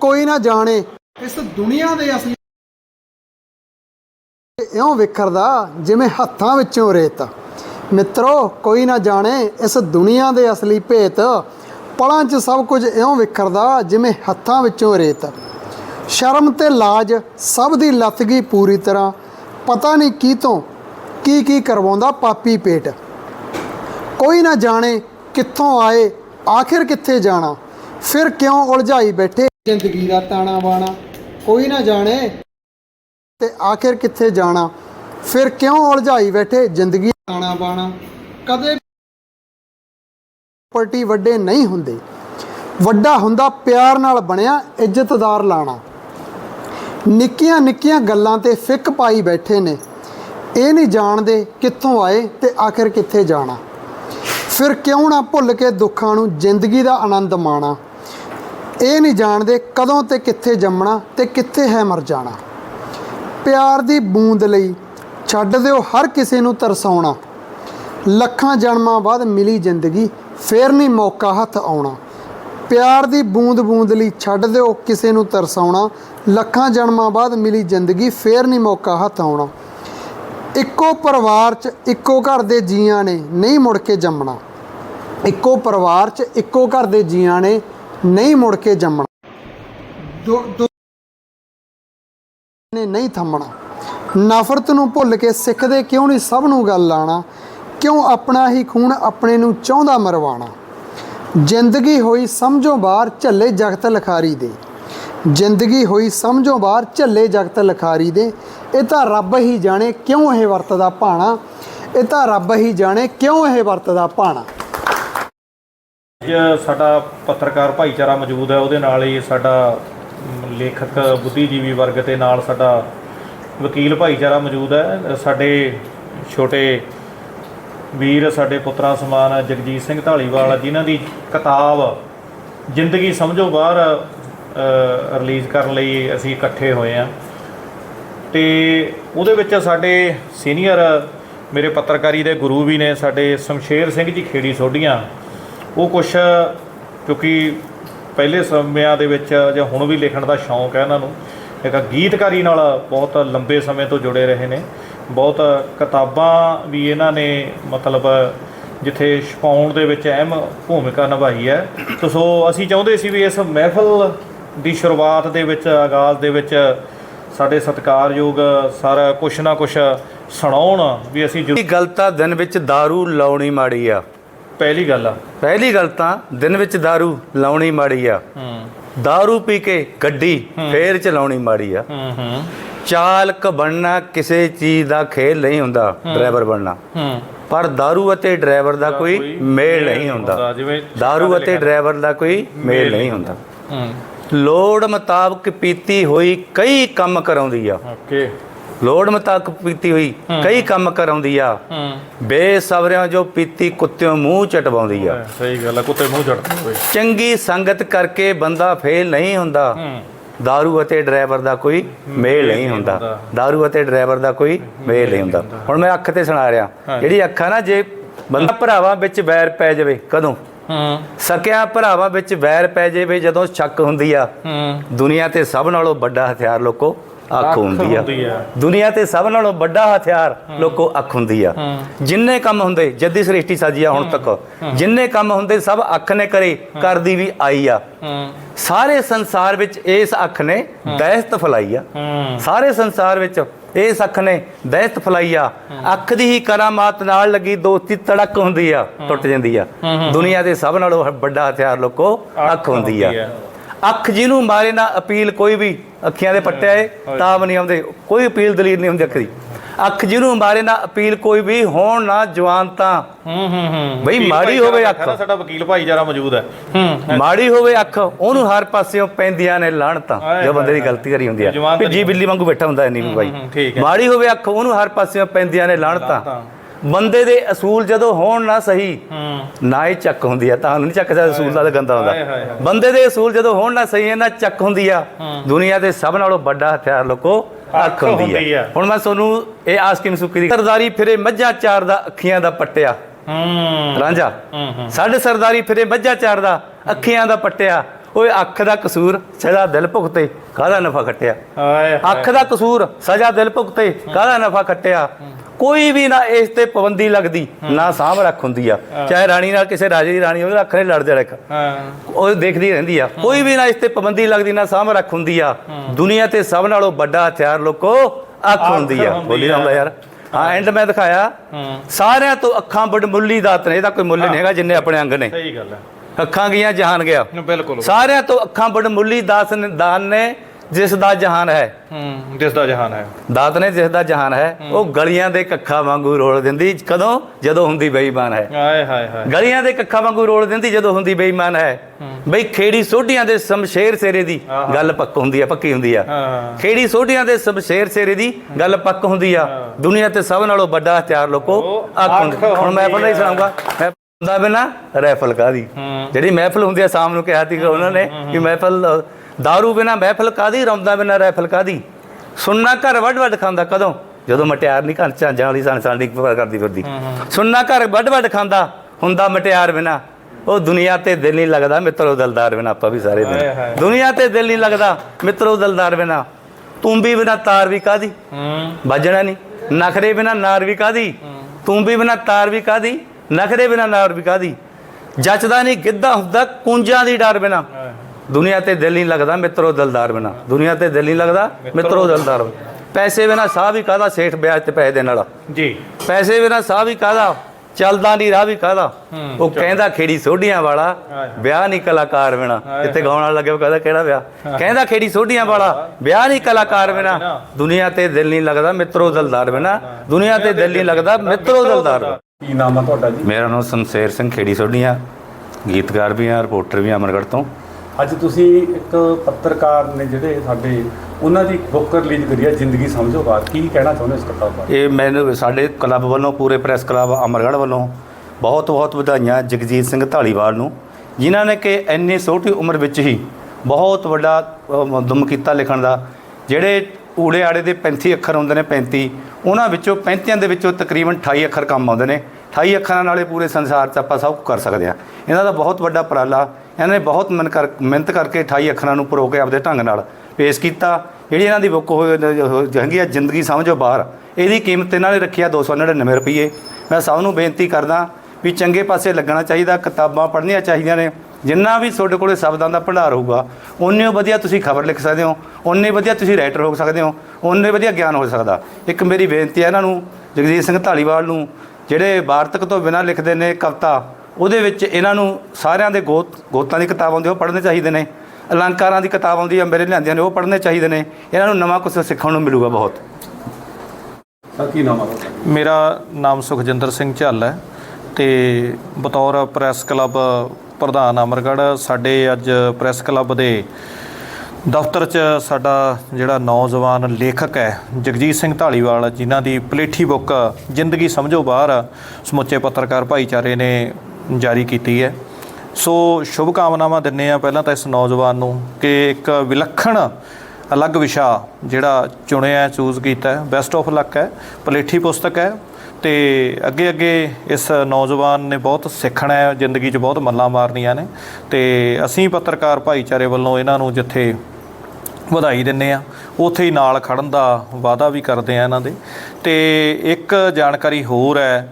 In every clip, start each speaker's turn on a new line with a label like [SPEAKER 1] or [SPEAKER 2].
[SPEAKER 1] ਕੋਈ ਨਾ ਜਾਣੇ। ਇਸ ਦੁਨੀਆ ਦੇ ਅਸਲੀ ਇਉਂ ਵਿਖਰਦਾ ਜਿਵੇਂ ਹੱਥਾਂ ਵਿੱਚੋਂ ਰੇਤ। ਮਿੱਤਰੋ ਕੋਈ ਨਾ ਜਾਣੇ ਇਸ ਦੁਨੀਆ ਦੇ ਅਸਲੀ ਭੇਤ। ਪਲਾਂ 'ਚ ਸਭ ਕੁਝ ਇਉਂ ਵਿਖਰਦਾ ਜਿਵੇਂ ਹੱਥਾਂ ਵਿੱਚੋਂ ਰੇਤ। ਸ਼ਰਮ ਤੇ ਲਾਜ ਸਭ ਦੀ ਲੱਥ ਗਈ ਪੂਰੀ ਤਰ੍ਹਾਂ। ਪਤਾ ਨਹੀਂ ਕੀ ਤੋਂ ਕੀ ਕੀ ਕਰਵਾਉਂਦਾ ਪਾਪੀ ਪੇਟ। ਕੋਈ ਨਾ ਜਾਣੇ ਕਿੱਥੋਂ ਆਏ ਆਖਿਰ ਕਿੱਥੇ ਜਾਣਾ? ਫਿਰ ਕਿਉਂ ਉਲਝਾਈ ਬੈਠੇ? ਜ਼ਿੰਦਗੀ ਦਾ ਤਾਣਾ ਬਾਣਾ। ਕੋਈ ਨਾ ਜਾਣੇ ਤੇ ਆਖਿਰ ਕਿੱਥੇ ਜਾਣਾ। ਫਿਰ ਕਿਉਂ ਉਲਝਾਈ ਬੈਠੇ ਜ਼ਿੰਦਗੀ ਤਾਣਾ ਬਾਣਾ। ਕਦੇ ਪ੍ਰਾਪਰਟੀ ਵੱਡੇ ਨਹੀਂ ਹੁੰਦੇ। ਵੱਡਾ ਹੁੰਦਾ ਪਿਆਰ ਨਾਲ ਬਣਿਆ ਇੱਜ਼ਤਦਾਰ ਲਾਣਾ। ਨਿੱਕੀਆਂ ਨਿੱਕੀਆਂ ਗੱਲਾਂ ਤੇ ਫਿੱਕ ਪਾਈ ਬੈਠੇ ਨੇ। ਇਹ ਨਹੀਂ ਜਾਣਦੇ ਕਿੱਥੋਂ ਆਏ ਤੇ ਆਖਿਰ ਕਿੱਥੇ ਜਾਣਾ। ਫਿਰ ਕਿਉਂ ਨਾ ਭੁੱਲ ਕੇ ਦੁੱਖਾਂ ਨੂੰ ਜ਼ਿੰਦਗੀ ਦਾ ਆਨੰਦ ਮਾਣਾ। ਇਹ ਨਹੀਂ ਜਾਣਦੇ ਕਦੋਂ ਤੇ ਕਿੱਥੇ ਜੰਮਣਾ ਤੇ ਕਿੱਥੇ ਹੈ ਮਰ ਜਾਣਾ। ਪਿਆਰ ਦੀ ਬੂੰਦ ਲਈ ਛੱਡ ਦਿਓ ਹਰ ਕਿਸੇ ਨੂੰ ਤਰਸਾਉਣਾ। ਲੱਖਾਂ ਜਨਮਾਂ ਬਾਅਦ ਮਿਲੀ ਜ਼ਿੰਦਗੀ, ਫੇਰ ਨਹੀਂ ਮੌਕਾ ਹੱਥ ਆਉਣਾ। ਪਿਆਰ ਦੀ ਬੂੰਦ ਬੂੰਦ ਲਈ ਛੱਡ ਦਿਓ ਕਿਸੇ ਨੂੰ ਤਰਸਾਉਣਾ। ਲੱਖਾਂ ਜਨਮਾਂ ਬਾਅਦ ਮਿਲੀ ਜ਼ਿੰਦਗੀ, ਫੇਰ ਨਹੀਂ ਮੌਕਾ ਹੱਥ ਆਉਣਾ। ਇੱਕੋ ਪਰਿਵਾਰ 'ਚ ਇੱਕੋ ਘਰ ਦੇ ਜੀਆਂ ਨੇ ਨਹੀਂ ਮੁੜ ਕੇ ਜੰਮਣਾ। ਇੱਕੋ ਪਰਿਵਾਰ 'ਚ ਇੱਕੋ ਘਰ ਦੇ ਜੀਆਂ ਨੇ ਨਹੀਂ ਮੁੜ ਕੇ ਜੰਮਣਾ। ਦੋ ਦੋ ਨੇ ਨਹੀਂ ਥੰਮਣਾ। ਨਫ਼ਰਤ ਨੂੰ ਭੁੱਲ ਕੇ ਸਿੱਖਦੇ ਕਿਉਂ ਨਹੀਂ ਸਭ ਨੂੰ ਗੱਲ ਲਾਣਾ? ਕਿਉਂ ਆਪਣਾ ਹੀ ਖੂਨ ਆਪਣੇ ਨੂੰ ਚਾਹੁੰਦਾ ਮਰਵਾਣਾ? ਜ਼ਿੰਦਗੀ ਹੋਈ ਸਮਝੋ ਬਾਹਰ ਝੱਲੇ ਜਗਤ ਲਖਾਰੀ ਦੇ। ਜ਼ਿੰਦਗੀ ਹੋਈ ਸਮਝੋ ਬਾਹਰ ਝੱਲੇ ਜਗਤ ਲਖਾਰੀ ਦੇ। ਇਹ ਤਾਂ ਰੱਬ ਹੀ ਜਾਣੇ ਕਿਉਂ ਇਹ ਵਰਤਦਾ ਭਾਣਾ? ਇਹ ਤਾਂ ਰੱਬ ਹੀ ਜਾਣੇ ਕਿਉਂ ਇਹ ਵਰਤਦਾ ਭਾਣਾ?
[SPEAKER 2] ਸਾਡਾ ਪੱਤਰਕਾਰ ਭਾਈਚਾਰਾ ਮੌਜੂਦ ਹੈ, ਉਹਦੇ ਨਾਲ ਹੀ ਸਾਡਾ ਲੇਖਕ, ਬੁੱਧੀਜੀਵੀ ਵਰਗ ਤੇ ਨਾਲ ਸਾਡਾ ਵਕੀਲ ਭਾਈਚਾਰਾ ਮੌਜੂਦ ਹੈ। ਸਾਡੇ ਛੋਟੇ ਵੀਰ, ਸਾਡੇ ਪੁੱਤਰਾਂ ਸਮਾਨ ਜਗਜੀਤ ਸਿੰਘ ਢਾਲੀਵਾਲ, ਜਿਨ੍ਹਾਂ ਦੀ ਕਿਤਾਬ ਜ਼ਿੰਦਗੀ ਸਮਝੋ ਬਾਹਰ ਰਿਲੀਜ਼ ਕਰਨ ਲਈ ਅਸੀਂ ਇਕੱਠੇ ਹੋਏ ਆ ਤੇ ਉਹਦੇ ਵਿੱਚ ਸਾਡੇ ਸੀਨੀਅਰ ਮੇਰੇ ਪੱਤਰਕਾਰੀ ਦੇ ਗੁਰੂ ਵੀ ਨੇ, ਸਾਡੇ ਸ਼ਮਸ਼ੇਰ ਸਿੰਘ ਜੀ ਖੇੜੀ ਸੋਢੀਆਂ ਉਹ ਕੁਛ, ਕਿਉਂਕਿ ਪਹਿਲੇ ਸਮਿਆਂ ਦੇ ਵਿੱਚ ਜਾਂ ਹੁਣ ਵੀ ਲਿਖਣ ਦਾ ਸ਼ੌਂਕ ਹੈ ਇਹਨਾਂ ਨੂੰ, ਇੱਕ ਗੀਤਕਾਰੀ ਨਾਲ ਬਹੁਤ ਲੰਬੇ ਸਮੇਂ ਤੋਂ ਜੁੜੇ ਰਹੇ ਨੇ। ਬਹੁਤ ਕਿਤਾਬਾਂ ਵੀ ਇਹਨਾਂ ਨੇ ਮਤਲਬ ਜਿੱਥੇ ਛਪਾਉਣ ਦੇ ਵਿੱਚ ਅਹਿਮ ਭੂਮਿਕਾ ਨਿਭਾਈ ਹੈ। ਤੇ ਸੋ ਅਸੀਂ ਚਾਹੁੰਦੇ ਸੀ ਵੀ ਇਸ ਮਹਿਫਲ ਦੀ ਸ਼ੁਰੂਆਤ ਦੇ ਵਿੱਚ ਆਗਾਜ਼ ਦੇ ਵਿੱਚ ਸਾਡੇ ਸਤਿਕਾਰਯੋਗ ਸਾਰਾ ਕੁਛ ਨਾ ਕੁਛ ਸੁਣਾਉਣ ਵੀ ਅਸੀਂ ਜ਼ਰੂਰ-
[SPEAKER 3] ਪਹਿਲੀ ਦਿਨ ਵਿੱਚ दारू ਲਾਉਣੀ ਮਾੜੀ ਆ।
[SPEAKER 2] ਪਹਿਲੀ ਗੱਲ ਆ
[SPEAKER 3] ਪਹਿਲੀ ਗੱਲ ਤਾਂ ਦਿਨ ਵਿੱਚ दारू ਲਾਉਣੀ ਮਾੜੀ ਆ
[SPEAKER 2] ਹੂੰ
[SPEAKER 3] दारू ਪੀ ਕੇ ਗੱਡੀ ਫੇਰ ਚਲਾਉਣੀ ਮਾੜੀ ਆ
[SPEAKER 2] ਹੂੰ ਹੂੰ
[SPEAKER 3] ਚਾਲਕ ਬਣਨਾ ਕਿਸੇ ਚੀਜ਼ ਦਾ ਖੇਲ ਨਹੀਂ ਹੁੰਦਾ ਡਰਾਈਵਰ ਬਣਨਾ
[SPEAKER 2] ਹੂੰ
[SPEAKER 3] ਪਰ दारू ਅਤੇ ਡਰਾਈਵਰ ਦਾ ਕੋਈ ਮੇਲ ਨਹੀਂ ਹੁੰਦਾ
[SPEAKER 2] ਜਿਵੇਂ
[SPEAKER 3] दारू ਅਤੇ ਡਰਾਈਵਰ ਦਾ ਕੋਈ ਮੇਲ ਨਹੀਂ ਹੁੰਦਾ
[SPEAKER 2] ਹੂੰ
[SPEAKER 3] ਲੋੜ ਮੁਤਾਬਕ ਪੀਤੀ ਹੋਈ ਕਈ ਕੰਮ ਕਰਾਉਂਦੀ ਆ
[SPEAKER 2] ਓਕੇ
[SPEAKER 3] ਲੋੜ ਮੁਤਾਬਕ ਪੀਤੀ ਹੋਈ ਕਈ ਕੰਮ ਕਰਾਉਂਦੀ ਆ
[SPEAKER 2] ਹੂੰ
[SPEAKER 3] ਬੇਸਬਰਿਆਂ ਜੋ ਪੀਤੀ ਕੁੱਤਿਆਂ ਮੂੰਹ ਚਟਵਾਉਂਦੀ ਆ
[SPEAKER 2] ਸਹੀ ਗੱਲ ਆ ਕੁੱਤੇ ਮੂੰਹ ਜੜਦੇ ਹੋਏ
[SPEAKER 3] ਚੰਗੀ ਸੰਗਤ ਕਰਕੇ ਬੰਦਾ ਫੇਲ ਨਹੀਂ ਹੁੰਦਾ
[SPEAKER 2] ਹੂੰ
[SPEAKER 3] दारू ਅਤੇ ਡਰਾਈਵਰ ਦਾ ਕੋਈ ਮੇਲ ਨਹੀਂ ਹੁੰਦਾ दारू ਅਤੇ ਡਰਾਈਵਰ ਦਾ ਕੋਈ ਮੇਲ ਨਹੀਂ ਹੁੰਦਾ ਹੁਣ ਮੈਂ ਅੱਖ ਤੇ ਸੁਣਾ ਰਿਹਾ ਜਿਹੜੀ ਅੱਖਾਂ ਨਾ ਜੇ ਬੰਦਾ ਭਰਾਵਾਂ ਵਿੱਚ ਵੈਰ ਪੈ ਜਾਵੇ ਕਦੋਂ
[SPEAKER 2] ਹੂੰ
[SPEAKER 3] ਸਕਿਆ ਭਰਾਵਾਂ ਵਿੱਚ ਵੈਰ ਪੈ ਜਾਵੇ ਜਦੋਂ ਸ਼ੱਕ ਹੁੰਦੀ ਆ
[SPEAKER 2] ਹੂੰ
[SPEAKER 3] ਦੁਨੀਆ ਤੇ ਸਭ ਨਾਲੋਂ ਵੱਡਾ ਹਥਿਆਰ ਲੋਕੋ ਅੱਖ ਹੁੰਦੀ ਆ। ਦੁਨੀਆ ਤੇ ਸਭ ਨਾਲੋਂ ਵੱਡਾ ਹਥਿਆਰ ਲੋਕੋ ਅੱਖ ਹੁੰਦੀ ਆ। ਜਿੰਨੇ ਕੰਮ ਹੁੰਦੇ ਜੱਦੀ ਸ੍ਰਿਸ਼ਟੀ ਸਾਜੀ ਆ ਹੁਣ ਤੱਕ। ਜਿੰਨੇ ਕੰਮ ਹੁੰਦੇ ਸਭ ਅੱਖ ਨੇ ਕਰੇ ਕਰਦੀ ਵੀ ਆਈ ਆ। ਸਾਰੇ ਸੰਸਾਰ ਵਿੱਚ ਇਸ ਅੱਖ ਨੇ ਦਹਿਸ਼ਤ ਫੈਲਾਈ ਆ। ਸਾਰੇ ਸੰਸਾਰ ਵਿੱਚ ਇਸ ਅੱਖ ਨੇ ਦਹਿਸ਼ਤ ਫੈਲਾਈ ਆ। ਅੱਖ ਦੀ ਹੀ ਕਰਾਮਾਤ ਨਾਲ ਲੱਗੀ ਦੋਸਤੀ ਤੜਕ ਹੁੰਦੀ ਆ ਟੁੱਟ ਜਾਂਦੀ ਆ। ਦੁਨੀਆ ਦੇ ਸਭ ਨਾਲੋਂ ਵੱਡਾ ਹਥਿਆਰ ਲੋਕੋ ਅੱਖ ਹੁੰਦੀ ਆ। ਅੱਖ ਜਿਹਨੂੰ ਮਾਰੇ ਨਾ ਅਪੀਲ ਕੋਈ ਵੀ ਅੱਖੀਆਂ ਦੇ ਪੱਟੇ ਆਏ ਤਾਂ ਵੀ ਨਹੀਂ ਆਉਂਦੇ। ਕੋਈ ਅਪੀਲ ਦਲੀਲ ਨਹੀਂ ਹੁੰਦੀ ਅੱਖ ਦੀ। ਅੱਖ ਜਿਹਨੂੰ ਮਾਰੇ ਨਾ ਅਪੀਲ ਕੋਈ ਵੀ ਹੋਣ ਨਾ ਜਵਾਨ ਤਾਂ।
[SPEAKER 2] ਹੂੰ ਹੂੰ ਹੂੰ।
[SPEAKER 3] ਬਈ ਮਾੜੀ ਹੋਵੇ ਅੱਖ।
[SPEAKER 2] ਸਾਡਾ ਵਕੀਲ ਭਾਈਚਾਰਾ ਮੌਜੂਦ ਹੈ। ਹੂੰ
[SPEAKER 3] ਮਾੜੀ ਹੋਵੇ ਅੱਖ ਉਹਨੂੰ ਹਰ ਪਾਸਿਓਂ ਪੈਂਦੀਆਂ ਨੇ ਲਾਹਣਤਾਂ
[SPEAKER 2] ਆਏ
[SPEAKER 3] ਜੋ ਬੰਦੇ ਦੀ ਗਲਤੀ ਕਰੀ ਹੁੰਦੀ
[SPEAKER 2] ਤਾਂ
[SPEAKER 3] ਭਿੱਜੀ ਬਿੱਲੀ ਵਾਂਗੂ ਬੈਠਾ ਹੁੰਦਾ ਨਹੀਂ ਬਾਈ।
[SPEAKER 2] ਹੂੰ, ਹੈ।
[SPEAKER 3] ਮਾੜੀ ਹੋਵੇ ਅੱਖ ਉਹਨੂੰ ਹਰ ਪਾਸਿਓਂ ਪੈਂਦੀਆਂ ਨੇ ਲਾਹਣਤਾਂ
[SPEAKER 2] ਲਾਹਣਤਾਂ।
[SPEAKER 3] ਬੰਦੇ ਦੇ ਅਸੂਲ ਜਦੋਂ ਹੋਣ ਨਾ ਸਹੀ
[SPEAKER 2] ਹੂੰ।
[SPEAKER 3] ਨਾ ਹੀ ਚੱਕ ਹੁੰਦੀ ਆ। ਤਾਂ ਨਹੀਂ ਚੱਕ ਸਕਦਾ ਅਸੂਲ ਦਾ ਗੰਦਾ ਹੁੰਦਾ। ਬੰਦੇ ਦੇ ਅਸੂਲ ਜਦੋਂ ਹੋਣ ਨਾ ਸਹੀ ਇਹਨਾਂ ਚੱਕ ਹੁੰਦੀ ਆ। ਦੁਨੀਆ ਦੇ ਸਭ ਨਾਲੋਂ ਵੱਡਾ ਹਥਿਆਰ ਲੋਕੋ ਅੱਖ ਹੁੰਦੀ ਆ। ਹੁਣ ਮੈਂ ਤੁਹਾਨੂੰ ਇਹ ਆਸਕਿਮ ਸੁੱਕੀ ਦੀ ਸਰਦਾਰੀ ਫਿਰੇ ਮੱਝਾਂ ਚਾਰ ਦਾ ਅੱਖੀਆਂ ਦਾ ਪੱਟਿਆ।
[SPEAKER 2] ਹੂੰ।
[SPEAKER 3] ਰਾਂਝਾ। ਸਾਡੇ ਸਰਦਾਰੀ ਫਿਰੇ ਮੱਝਾਂ ਚਾਰ ਦਾ ਅੱਖੀਆਂ ਦਾ ਪੱਟਿਆ। ਓਏ ਅੱਖ ਦਾ ਕਸੂਰ ਸਜ਼ਾ ਦਿਲ ਭੁਗਤੇ ਕਾਹਦਾ ਨਫਾ ਖੱਟਿਆ?
[SPEAKER 2] ਹਾਏ
[SPEAKER 3] ਅੱਖ ਦਾ ਕਸੂਰ ਸਜ਼ਾ ਦਿਲ ਭੁਗਤੇ ਕਾਹਦਾ ਨਫਾ ਖੱਟਿਆ? ਕੋਈ ਵੀ ਨਾ ਇਸ ਤੇ ਪਾਬੰਦੀ ਲੱਗਦੀ ਨਾ ਸਾਂਭ ਰੱਖ ਹੁੰਦੀ ਆ। ਚਾਹੇ ਰਾਣੀ ਨਾਲ ਕਿਸੇ ਰਾਜੇ ਦੀ ਰਾਣੀ ਹੋਵੇ ਅੱਖ ਨੇ ਲੜਦੇ ਰੱਖ ਉਹ ਦੇਖਦੀ ਰਹਿੰਦੀ ਆ। ਕੋਈ ਵੀ ਨਾ ਇਸ ਤੇ ਪਾਬੰਦੀ ਲੱਗਦੀ ਨਾ ਸਾਂਭ ਰੱਖ ਹੁੰਦੀ ਆ। ਦੁਨੀਆ ਤੇ ਸਭ ਨਾਲੋਂ ਵੱਡਾ ਹਥਿਆਰ ਲੋਕੋ ਅੱਖ ਹੁੰਦੀ ਆ। ਬੋਲੀ। ਜਾਂਦਾ ਯਾਰ। ਹਾਂ ਐਂਡ ਮੈਂ ਦਿਖਾਇਆ। ਸਾਰਿਆਂ ਤੋਂ ਅੱਖਾਂ ਬੜਮੁੱਲੀ ਦਾਤ ਨੇ ਇਹਦਾ ਕੋਈ ਮੁੱਲ ਨਹੀਂ ਹੈਗਾ ਜਿੰਨੇ ਆਪਣੇ ਅੰਗ ਨੇ।
[SPEAKER 2] ਸਹੀ ਗੱਲ ਹੈ
[SPEAKER 3] ਅੱਖਾਂ ਗਈਆਂ ਜਹਾਨ ਗਿਆ।
[SPEAKER 2] ਬਿਲਕੁਲ।
[SPEAKER 3] ਸਾਰਿਆਂ ਤੋਂ ਅੱਖਾਂ ਬੜਮੁੱਲੀ ਦਾਤ ਨੇ ਦਾਨ ਨੇ ਜਿਸ ਦਾ ਜਹਾਨ ਹੈ।
[SPEAKER 2] ਹੂੰ ਜਿਸ ਦਾ ਜਹਾਨ ਹੈ।
[SPEAKER 3] ਦਾਤ ਨੇ ਜਿਸ ਦਾ ਜਹਾਨ ਹੈ ਉਹ ਗਲੀਆਂ ਦੇ ਕੱਖਾਂ ਵਾਂਗੂ ਰੋਲ ਦਿੰਦੀ ਕਦੋਂ? ਜਦੋਂ ਹੁੰਦੀ ਬੇਈਮਾਨ ਹੈ।
[SPEAKER 2] ਹਾਏ ਹਾਏ ਹਾਏ।
[SPEAKER 3] ਗਲੀਆਂ ਦੇ ਕੱਖਾਂ ਵਾਂਗੂ ਰੋਲ ਦਿੰਦੀ ਜਦੋਂ ਹੁੰਦੀ ਬੇਈਮਾਨ ਹੈ। ਬਈ ਖੇੜੀ ਸੋਢੀਆਂ ਦੇ ਸ਼ਮਸ਼ੇਰ ਸੇਰੇ ਦੀ। ਗੱਲ ਪੱਕ ਹੁੰਦੀ ਆ ਪੱਕੀ ਹੁੰਦੀ ਆ। ਖੇੜੀ ਸੋਢੀਆਂ ਦੇ ਸ਼ਮਸ਼ੇਰ ਸੇਰੇ ਦੀ ਗੱਲ ਪੱਕ ਹੁੰਦੀ ਆ। ਦੁਨੀਆ ਤੇ ਸਭ ਨਾਲੋਂ ਵੱਡਾ ਹਥਿਆਰ ਲੋਕੋ ਅੱਖ ਹੁਣ ਮੈਂ ਹੀ
[SPEAKER 2] ਆ।
[SPEAKER 3] ਸੁਣਾਉਂਗਾ ਹੁੰਦਾ ਬਿਨਾ ਰੈਫਲ ਕਾਦੀ
[SPEAKER 2] ਹੂੰ।
[SPEAKER 3] ਜਿਹੜੀ ਮਹਿਫਲ ਹੁੰਦੀ ਆ ਸ਼ਾਮ ਨੂੰ ਕਿਹਾ ਸੀ ਉਹਨਾਂ ਨੇ ਕਿ ਮਹਿਫਲ ਦਾਰੂ ਬਿਨਾ ਮਹਿਫਲ ਕਾਦੀ ਰੌਂਦਾ ਬਿਨਾ ਰੈਫਲ ਕਾਦੀ ਸੁਣਨਾ ਘਰ ਵੱਡ ਵੱਡ ਖਾਂਦਾ ਕਦੋਂ? ਜਦੋਂ ਮਟਿਆਰ ਨਹੀਂ ਘਰ ਝਾਂਜਾਂ ਵਾਲੀ ਸਣ ਸਾਡੀ ਕਰਦੀ ਫਿਰਦੀ। ਸੁਣਨਾ ਘਰ ਵੱਡ ਵੱਡ ਖਾਂਦਾ ਹੁੰਦਾ ਮਟਿਆਰ ਬਿਨਾ। ਉਹ ਦੁਨੀਆ ਤੇ ਦਿਲ ਨਹੀਂ ਲੱਗਦਾ ਮਿੱਤਰੋ ਦਲਦਾਰ ਬਿਨਾ ਆਪਾਂ ਵੀ ਸਾਰੇ ਦਿਨ। ਦੁਨੀਆ ਤੇ ਦਿਲ ਨਹੀਂ ਲੱਗਦਾ ਮਿੱਤਰੋ ਦਲਦਾਰ ਬਿਨਾ। ਤੂੰ ਵੀ ਬਿਨਾ ਤਾਰ ਵੀ ਕਾਦੀ
[SPEAKER 2] ਹੂੰ।
[SPEAKER 3] ਵੱਜਣਾ ਨਹੀਂ ਨਖਰੇ ਬਿਨਾ ਨਾਰ ਵੀ ਕਾਦੀ ਤੂੰ ਵੀ ਬਿਨਾ ਤਾਰ ਵੀ ਕਾਦੀ ਨਖਰੇ ਬਿਨਾ ਨਾਰ ਵੀ ਕਾਦੀ ਜੱਚਦਾ ਨਹੀਂ ਗਿੱਧਾ ਹੁੰਦਾ ਕੁੰਜਾਂ ਦੀ ਡਰ ਬਿਨਾ। ਦੁਨੀਆ ਤੇ ਦਿਲ ਨਹੀਂ ਲੱਗਦਾ ਮਿੱਤਰੋ ਦਿਲਦਾਰ ਬਿਨਾ। ਦੁਨੀਆ ਤੇ ਦਿਲ ਨਹੀਂ ਲੱਗਦਾ ਮਿੱਤਰੋ ਦਿਲਦਾਰ। ਪੈਸੇ ਬਿਨਾ ਸਾਹ ਵੀ ਕਾਦਾ ਸੇਠ ਵਿਆਜ ਤੇ ਪੈਸੇ ਦੇਣ ਵਾਲਾ?
[SPEAKER 2] ਜੀ।
[SPEAKER 3] ਪੈਸੇ ਬਿਨਾ ਸਾਹ ਵੀ ਕਾਦਾ ਚੱਲਦਾ ਨਹੀਂ ਰਾਹ ਵੀ ਕਾਦਾ ਉਹ ਕਹਿੰਦਾ ਖੇੜੀ ਸੋਢੀਆਂ ਵਾਲਾ। ਵਿਆਹ ਨਹੀਂ ਕਲਾਕਾਰ ਬਿਨਾ। ਜਿੱਥੇ ਗਾਉਣ ਵਾਲਾ ਲੱਗੇ ਕਹਿੰਦਾ ਕਿਹੜਾ ਵਿਆਹ? ਕਹਿੰਦਾ ਖੇੜੀ ਸੋਢੀਆਂ ਵਾਲਾ ਵਿਆਹ ਨਹੀਂ ਕਲਾਕਾਰ ਬਿਨਾ। ਦੁਨੀਆ ਤੇ ਦਿਲ ਨਹੀਂ ਲੱਗਦਾ ਮਿੱਤਰੋ ਦਿਲਦਾਰ ਬਿਨਾ। ਦੁਨੀਆ ਤੇ ਦਿਲ ਨਹੀਂ ਲੱਗਦਾ ਮਿੱਤਰੋ ਦਿਲਦਾਰ।
[SPEAKER 4] ਕੀ ਨਾਮ ਆ ਤੁਹਾਡਾ ਜੀ?
[SPEAKER 3] ਮੇਰਾ ਨਾਮ ਸੰਸੇਰ ਸਿੰਘ ਖੇੜੀ ਸੋਢੀਆਂ ਗੀਤਕਾਰ ਵੀ ਹਾਂ ਰਿਪੋਰਟਰ ਵੀ ਹਾਂ ਅਮਰਗੜ੍ਹ ਤੋਂ।
[SPEAKER 4] ਅੱਜ ਤੁਸੀਂ ਇੱਕ ਪੱਤਰਕਾਰ ਨੇ ਜਿਹੜੇ ਸਾਡੇ ਉਹਨਾਂ ਦੀ ਬੁੱਕ ਰਿਲੀਜ਼ ਕਰੀ ਹੈ ਜ਼ਿੰਦਗੀ ਸਮਝੋ ਬਾਤ। ਕੀ ਕਹਿਣਾ ਚਾਹੁੰਦੇ ਇਸ ਕਿਤਾਬ ਬਾਰੇ?
[SPEAKER 3] ਇਹ ਮੈਨੂੰ ਸਾਡੇ ਕਲੱਬ ਵੱਲੋਂ ਪੂਰੇ ਪ੍ਰੈਸ ਕਲੱਬ ਅਮਰਗੜ੍ਹ ਵੱਲੋਂ ਬਹੁਤ ਬਹੁਤ ਵਧਾਈਆਂ ਜਗਜੀਤ ਸਿੰਘ ਢਾਲੀਵਾਲ ਨੂੰ ਜਿਨ੍ਹਾਂ ਨੇ ਕਿ ਇੰਨੀ ਛੋਟੀ ਉਮਰ ਵਿੱਚ ਹੀ ਬਹੁਤ ਵੱਡਾ ਦੁਮ ਕੀਤਾ ਲਿਖਣ ਦਾ। ਜਿਹੜੇ ਊੜੇ ਆੜੇ ਦੇ 35 ਅੱਖਰ ਹੁੰਦੇ ਨੇ 35 ਉਹਨਾਂ ਵਿੱਚੋਂ 35 ਦੇ ਵਿੱਚੋਂ ਤਕਰੀਬਨ 28 ਅੱਖਰ ਕੰਮ ਆਉਂਦੇ ਨੇ। 28 ਅੱਖਰਾਂ ਨਾਲੇ ਪੂਰੇ ਸੰਸਾਰ 'ਚ ਆਪਾਂ ਸਭ ਕੁਝ ਕਰ ਸਕਦੇ ਹਾਂ। ਇਹਨਾਂ ਦਾ ਬਹੁਤ ਵੱਡਾ ਉਪਰਾਲਾ, ਇਹਨਾਂ ਨੇ ਬਹੁਤ ਮਨ ਕਰ, ਮਿਹਨਤ ਕਰਕੇ 28 ਅੱਖਰਾਂ ਨੂੰ ਪਰੋ ਕੇ ਆਪਦੇ ਢੰਗ ਨਾਲ ਪੇਸ਼ ਕੀਤਾ। ਜਿਹੜੀ ਇਹਨਾਂ ਦੀ ਬੁੱਕ ਹੋਈ ਆ ਜ਼ਿੰਦਗੀ ਸਮਝੋ ਬਾਹਰ, ਇਹਦੀ ਕੀਮਤ ਇਹਨਾਂ ਨੇ ਰੱਖੀ ਆ 299 ਰੁਪਏ ਮੈਂ ਸਭ ਨੂੰ ਬੇਨਤੀ ਕਰਦਾ ਵੀ ਚੰਗੇ ਪਾਸੇ ਲੱਗਣਾ ਚਾਹੀਦਾ, ਕਿਤਾਬਾਂ ਪੜ੍ਹਨੀਆਂ ਚਾਹੀਦੀਆਂ ਨੇ। ਜਿੰਨਾ ਵੀ ਤੁਹਾਡੇ ਕੋਲੇ ਸ਼ਬਦਾਂ ਦਾ ਭੰਡਾਰ ਹੋਊਗਾ ਓਨੇ ਵਧੀਆ ਤੁਸੀਂ ਖਬਰ ਲਿਖ ਸਕਦੇ ਹੋ ਓਨੇ ਵਧੀਆ ਤੁਸੀਂ ਰਾਈਟਰ ਹੋ ਸਕਦੇ ਹੋ ਓਨੇ ਵਧੀਆ ਗਿਆਨ ਹੋ ਸਕਦਾ। ਇੱਕ ਮੇਰੀ ਬੇਨਤੀ ਹੈ ਇਹਨਾਂ ਨੂੰ ਜਗਜੀਤ ਸਿੰਘ ਢਾਲੀਵਾਲ ਨੂੰ ਜਿਹੜੇ ਵਾਰਤਕ ਤੋਂ ਬਿਨਾਂ ਲਿਖਦੇ ਨੇ ਕਵਿਤਾ ਉਹਦੇ ਵਿੱਚ ਇਹਨਾਂ ਨੂੰ ਸਾਰਿਆਂ ਦੇ ਗੋਤ ਗੋਤਾਂ ਦੀ ਕਿਤਾਬ ਆਉਂਦੀ ਉਹ ਪੜ੍ਹਨੇ ਚਾਹੀਦੇ ਨੇ। ਅਲੰਕਾਰਾਂ ਦੀ ਕਿਤਾਬ ਆਉਂਦੀ ਆ ਮੇਰੇ ਲਿਆਂਦੀਆਂ ਨੇ ਉਹ ਪੜ੍ਹਨੇ ਚਾਹੀਦੇ ਨੇ। ਇਹਨਾਂ ਨੂੰ ਨਵਾਂ ਕੁਝ ਸਿੱਖਣ ਨੂੰ ਮਿਲੂਗਾ ਬਹੁਤ।
[SPEAKER 4] ਸਰ ਕੀ ਨਾਮ ਤੁਹਾਡਾ?
[SPEAKER 2] ਮੇਰਾ ਨਾਮ ਸੁਖਜਿੰਦਰ ਸਿੰਘ ਝੱਲ ਹੈ ਤੇ ਬਤੌਰ ਪ੍ਰੈਸ ਕਲੱਬ ਪ੍ਰਧਾਨ ਅਮਰਗੜ੍ਹ, ਸਾਡੇ ਅੱਜ ਪ੍ਰੈਸ ਕਲੱਬ ਦੇ ਦਫ਼ਤਰ 'ਚ ਸਾਡਾ ਜਿਹੜਾ ਨੌਜਵਾਨ ਲੇਖਕ ਹੈ, ਜਗਜੀਤ ਸਿੰਘ ਢਾਲੀਵਾਲ ਜਿਨ੍ਹਾਂ ਦੀ ਪਲੇਠੀ ਬੁੱਕ ਜ਼ਿੰਦਗੀ ਸਮਝੋ ਬਾਹਰ ਸਮੁੱਚੇ ਪੱਤਰਕਾਰ ਭਾਈਚਾਰੇ ਨੇ ਜਾਰੀ ਕੀਤੀ ਹੈ। ਸੋ ਸ਼ੁਭ ਕਾਮਨਾਵਾਂ ਦਿੰਨੇ ਆ ਪਹਿਲਾਂ ਤਾਂ ਇਸ ਨੌਜਵਾਨ ਨੂੰ ਕਿ ਇੱਕ ਵਿਲੱਖਣ ਅਲੱਗ ਵਿਸ਼ਾ ਜਿਹੜਾ ਚੁਣਿਆ, ਚੂਜ਼ ਕੀਤਾ ਹੈ। ਬੈਸਟ ਆਫ ਲੱਕ ਹੈ, ਪਲੇਠੀ ਪੁਸਤਕ ਹੈ ਤੇ ਅੱਗੇ ਅੱਗੇ ਇਸ ਨੌਜਵਾਨ ਨੇ ਬਹੁਤ ਸਿੱਖਣਾ ਹੈ, ਜ਼ਿੰਦਗੀ 'ਚ ਬਹੁਤ ਮੱਲਾਂ ਮਾਰਨੀਆਂ ਨੇ ਤੇ ਅਸੀਂ ਪੱਤਰਕਾਰ ਭਾਈਚਾਰੇ ਵੱਲੋਂ ਇਹਨਾਂ ਨੂੰ ਜਿੱਥੇ ਵਧਾਈ ਦਿੰਨੇ ਆ ਉੱਥੇ ਹੀ ਨਾਲ ਖੜਨ ਦਾ ਵਾਅਦਾ ਵੀ ਕਰਦੇ ਆ ਇਹਨਾਂ ਦੇ। ਤੇ ਇੱਕ ਜਾਣਕਾਰੀ ਹੋਰ ਹੈ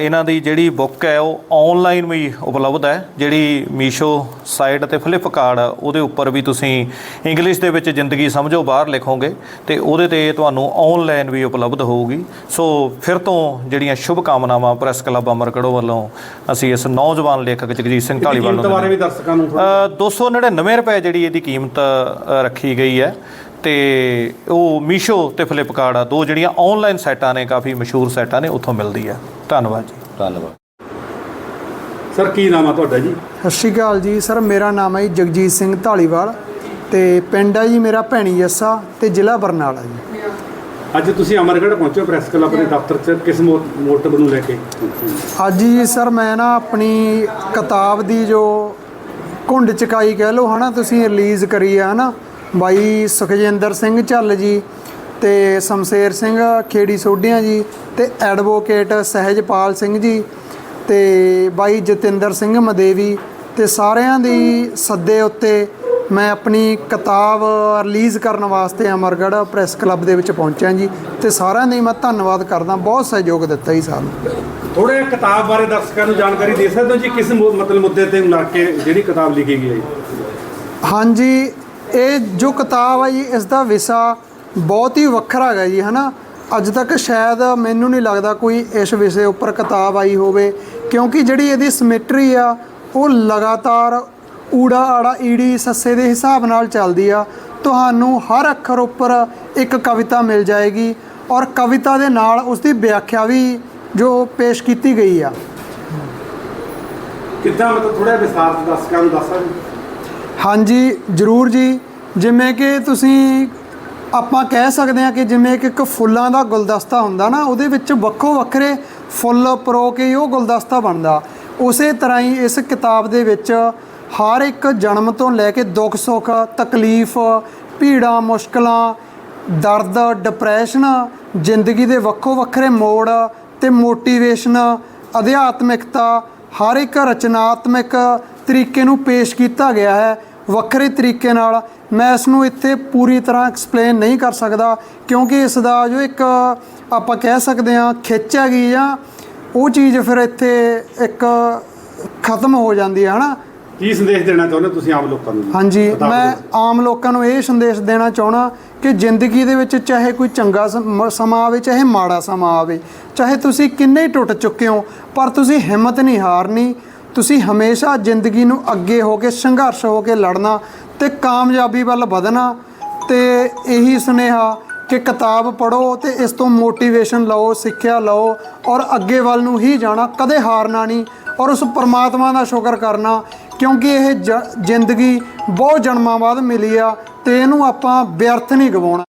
[SPEAKER 2] ਇਹਨਾਂ ਦੀ ਜਿਹੜੀ ਬੁੱਕ ਹੈ ਉਹ ਆਨਲਾਈਨ ਵੀ ਉਪਲਬਧ ਹੈ। ਜਿਹੜੀ ਮੀਸ਼ੋ ਸਾਈਟ ਤੇ ਫਲਿੱਪਕਾਰਟ ਉਹਦੇ ਉੱਪਰ ਵੀ ਤੁਸੀਂ ਇੰਗਲਿਸ਼ ਦੇ ਵਿੱਚ ਜ਼ਿੰਦਗੀ ਸਮਝੋ ਬਾਹਰ ਲਿਖੋਗੇ ਤੇ ਉਹਦੇ ਤੇ ਤੁਹਾਨੂੰ ਆਨਲਾਈਨ ਵੀ ਉਪਲਬਧ ਹੋਊਗੀ। ਸੋ ਫਿਰ ਤੋਂ ਜਿਹੜੀਆਂ ਸ਼ੁਭ ਕਾਮਨਾਵਾਂ ਪ੍ਰੈਸ ਕਲੱਬ ਅਮਰਕੜੋ ਵੱਲੋਂ ਅਸੀਂ ਇਸ ਨੌਜਵਾਨ ਲੇਖਕ ਜਗਜੀਤ ਸਿੰਘ ਢਾਲੀਵਾਲ ਨੂੰ
[SPEAKER 4] ਬਾਰੇ ਵੀ ਦਰਸ਼ਕਾਂ ਨੂੰ ਥੋੜ੍ਹਾ
[SPEAKER 2] ਹਾਂ। ਅ, 299 ਰੁਪਏ ਜਿਹੜੀ ਇਹਦੀ ਕੀਮਤ ਰੱਖੀ ਗਈ ਹੈ। ਤੇ ਉਹ ਮੀਸ਼ੋ ਤੇ ਫਲਿੱਪਕਾਰਟ ਆ ਦੋ ਜਿਹੜੀਆਂ ਆਨਲਾਈਨ ਸਾਈਟਾਂ ਨੇ ਕਾਫੀ ਮਸ਼ਹੂਰ ਸਾਈਟਾਂ ਨੇ ਉੱਥੋਂ ਮਿਲਦੀ ਹੈ ਧੰਨਵਾਦ ਜੀ।
[SPEAKER 3] ਧੰਨਵਾਦ।
[SPEAKER 4] ਸਰ ਕੀ ਨਾਮ ਆ ਤੁਹਾਡਾ ਜੀ?
[SPEAKER 1] ਸਤਿ ਸ਼੍ਰੀ ਅਕਾਲ ਜੀ। ਸਰ ਮੇਰਾ ਨਾਮ ਹੈ ਜੀ ਜਗਜੀਤ ਸਿੰਘ ਢਾਲੀਵਾਲ ਤੇ ਪਿੰਡ ਹੈ ਜੀ ਮੇਰਾ ਭੈਣੀ ਜੱਸਾ ਤੇ ਜ਼ਿਲ੍ਹਾ ਬਰਨਾਲਾ ਜੀ।
[SPEAKER 4] ਅੱਜ ਤੁਸੀਂ ਅਮਰਗੜ੍ਹ ਪਹੁੰਚੇ ਹੋ ਪ੍ਰੈਸ ਕਲੱਬ ਦੇ ਦਫ਼ਤਰ 'ਚ ਕਿਸ ਮੋ- ਮੋਟਿਵ ਨੂੰ ਲੈ ਕੇ?
[SPEAKER 1] ਅੱਜ ਜੀ ਸਰ ਮੈਂ ਨਾ ਆਪਣੀ ਕਿਤਾਬ ਦੀ ਜੋ ਘੁੰਡ ਚਕਾਈ ਕਹਿ ਲਓ ਹਨਾ ਤੁਸੀਂ ਰਿਲੀਜ਼ ਕਰੀ ਆ ਹਨਾ ਬਾਈ ਸੁਖਜਿੰਦਰ ਸਿੰਘ ਝੱਲ ਜੀ ਤੇ ਸ਼ਮਸ਼ੇਰ ਸਿੰਘ ਖੇੜੀ ਸੋਢੀਆਂ ਜੀ ਤੇ ਐਡਵੋਕੇਟ ਸਹਿਜਪਾਲ ਸਿੰਘ ਜੀ ਤੇ ਬਾਈ ਜਤਿੰਦਰ ਸਿੰਘ ਮਦੇਵੀ ਤੇ ਸਾਰਿਆਂ ਦੀ ਸੱਦੇ ਉੱਤੇ ਮੈਂ ਆਪਣੀ ਕਿਤਾਬ ਰਿਲੀਜ਼ ਕਰਨ ਵਾਸਤੇ ਅਮਰਗੜ੍ਹ ਪ੍ਰੈਸ ਕਲੱਬ ਦੇ ਵਿੱਚ ਪਹੁੰਚਿਆ ਜੀ ਤੇ ਸਾਰਿਆਂ ਦਾ ਮੈਂ ਧੰਨਵਾਦ ਕਰਦਾ ਬਹੁਤ ਸਹਿਯੋਗ ਦਿੱਤਾ ਜੀ ਸਾਨੂੰ।
[SPEAKER 4] ਥੋੜੇ ਕਿਤਾਬ ਬਾਰੇ ਦਰਸ਼ਕਾਂ ਨੂੰ ਜਾਣਕਾਰੀ ਦੇ ਸਕਦੇ ਹੋ ਜੀ? ਕਿਸ ਮਤਲਬ ਮੁੱਦੇ ਤੇ ਲਾ ਕੇ ਜਿਹੜੀ ਕਿਤਾਬ ਲਿਖੀ ਗਈ ਹੈ
[SPEAKER 1] ਹਾਂਜੀ ਇਹ ਜੋ ਕਿਤਾਬ ਆ ਜੀ, ਇਸ ਦਾ ਵਿਸ਼ਾ ਬਹੁਤ ਹੀ ਵੱਖਰਾ ਹੈਗਾ ਜੀ, ਹਨਾ? ਅੱਜ ਤੱਕ ਸ਼ਾਇਦ ਮੈਨੂੰ ਨਹੀਂ ਲੱਗਦਾ ਕੋਈ ਇਸ ਵਿਸ਼ੇ ਉੱਪਰ ਕਿਤਾਬ ਆਈ ਹੋਵੇ, ਕਿਉਂਕਿ ਜਿਹੜੀ ਇਹਦੀ ਸਿਮੈਟਰੀ ਆ, ਉਹ ਲਗਾਤਾਰ ਊੜਾ ਆੜਾ ਈੜੀ ਸੱਸੇ ਦੇ ਹਿਸਾਬ ਨਾਲ ਚੱਲਦੀ ਆ। ਤੁਹਾਨੂੰ ਹਰ ਅੱਖਰ ਉੱਪਰ ਇੱਕ ਕਵਿਤਾ ਮਿਲ ਜਾਏਗੀ ਔਰ ਕਵਿਤਾ ਦੇ ਨਾਲ ਉਸ ਦੀ ਵਿਆਖਿਆ ਵੀ ਜੋ ਪੇਸ਼ ਕੀਤੀ ਗਈ ਆ।
[SPEAKER 4] ਕਿੱਦਾਂ ਮਤਲਬ ਥੋੜਾ ਵਿਸਥਾਰ ਚ ਦਰਸ਼ਕਾਂ ਨੂੰ ਦੱਸ
[SPEAKER 1] ਹਾਂਜੀ, ਜ਼ਰੂਰ ਜੀ। ਜਿਵੇਂ ਕਿ ਤੁਸੀਂ ਆਪਾਂ ਕਹਿ ਸਕਦੇ ਹਾਂ ਕਿ ਜਿਵੇਂ ਕਿ ਇੱਕ ਫੁੱਲਾਂ ਦਾ ਗੁਲਦਸਤਾ ਹੁੰਦਾ ਨਾ, ਉਹਦੇ ਵਿੱਚ ਵੱਖੋ ਵੱਖਰੇ ਫੁੱਲ ਪਰੋ ਕੇ ਉਹ ਗੁਲਦਸਤਾ ਬਣਦਾ। ਉਸੇ ਤਰ੍ਹਾਂ ਹੀ ਇਸ ਕਿਤਾਬ ਦੇ ਵਿੱਚ ਹਰ ਇੱਕ ਜਨਮ ਤੋਂ ਲੈ ਕੇ ਦੁੱਖ, ਸੁੱਖ, ਤਕਲੀਫ, ਭੀੜਾਂ, ਮੁਸ਼ਕਲਾਂ, ਦਰਦ ਡਿਪਰੈਸ਼ਨ ਜ਼ਿੰਦਗੀ ਦੇ ਵੱਖੋ ਵੱਖਰੇ ਮੋੜ ਤੇ ਮੋਟੀਵੇਸ਼ਨ ਅਧਿਆਤਮਿਕਤਾ, ਹਰ ਇੱਕ ਰਚਨਾਤਮਕ ਤਰੀਕੇ ਨੂੰ ਪੇਸ਼ ਕੀਤਾ ਗਿਆ ਹੈ। ਵੱਖਰੇ ਤਰੀਕੇ ਨਾਲ ਮੈਂ ਇਸ ਨੂੰ ਇੱਥੇ ਪੂਰੀ ਤਰ੍ਹਾਂ ਐਕਸਪਲੇਨ ਨਹੀਂ ਕਰ ਸਕਦਾ ਕਿਉਂਕਿ ਇਸ ਦਾ ਜੋ ਇੱਕ ਆਪਾਂ ਕਹਿ ਸਕਦੇ ਹਾਂ ਖਿੱਚ ਹੈਗੀ ਜਾਂ ਉਹ ਚੀਜ਼ ਫਿਰ ਇੱਥੇ ਇੱਕ ਖਤਮ ਹੋ ਜਾਂਦੀ ਹੈ ਹਨਾ?
[SPEAKER 4] ਕੀ ਸੰਦੇਸ਼ ਦੇਣਾ ਚਾਹੁੰਦੇ ਤੁਸੀਂ ਆਮ ਲੋਕਾਂ ਨੂੰ?
[SPEAKER 1] ਹਾਂਜੀ ਮੈਂ? ਆਮ ਲੋਕਾਂ ਨੂੰ ਇਹ ਸੰਦੇਸ਼ ਦੇਣਾ ਚਾਹਣਾ ਕਿ ਜ਼ਿੰਦਗੀ ਦੇ ਵਿੱਚ ਚਾਹੇ ਕੋਈ ਚੰਗਾ ਸਮ- ਆਵੇ ਚਾਹੇ ਮਾੜਾ ਸਮਾਂ ਆਵੇ ਚਾਹੇ ਤੁਸੀਂ ਕਿੰਨੇ ਟੁੱਟ ਚੁੱਕੇ ਹੋ ਪਰ ਤੁਸੀਂ ਹਿੰਮਤ ਨਹੀਂ ਹਾਰਨੀ ਤੁਸੀਂ ਹਮੇਸ਼ਾ ਜ਼ਿੰਦਗੀ ਨੂੰ ਅੱਗੇ ਹੋ ਕੇ, ਸੰਘਰਸ਼ ਹੋ ਕੇ ਲੜਨਾ ਤੇ ਕਾਮਯਾਬੀ ਵੱਲ ਵਧਣਾ ਤੇ ਇਹੀ ਸੁਨੇਹਾ ਕਿ ਕਿਤਾਬ ਪੜ੍ਹੋ ਤੇ ਇਸ ਤੋਂ ਮੋਟੀਵੇਸ਼ਨ ਲਓ, ਸਿੱਖਿਆ ਲਓ ਔਰ ਅੱਗੇ ਵੱਲ ਨੂੰ ਹੀ ਜਾਣਾ, ਕਦੇ ਹਾਰਨਾ ਨਹੀਂ ਔਰ ਉਸ ਪਰਮਾਤਮਾ ਦਾ ਸ਼ੁਕਰ ਕਰਨਾ ਕਿਉਂਕਿ ਇਹ ਜ- ਜ਼ਿੰਦਗੀ ਬਹੁਤ ਜਨਮਾਂ ਬਾਅਦ ਮਿਲੀ ਆ ਤੇ ਇਹਨੂੰ ਆਪਾਂ ਵਿਅਰਥ ਨਹੀਂ ਗਵਾਉਣਾ।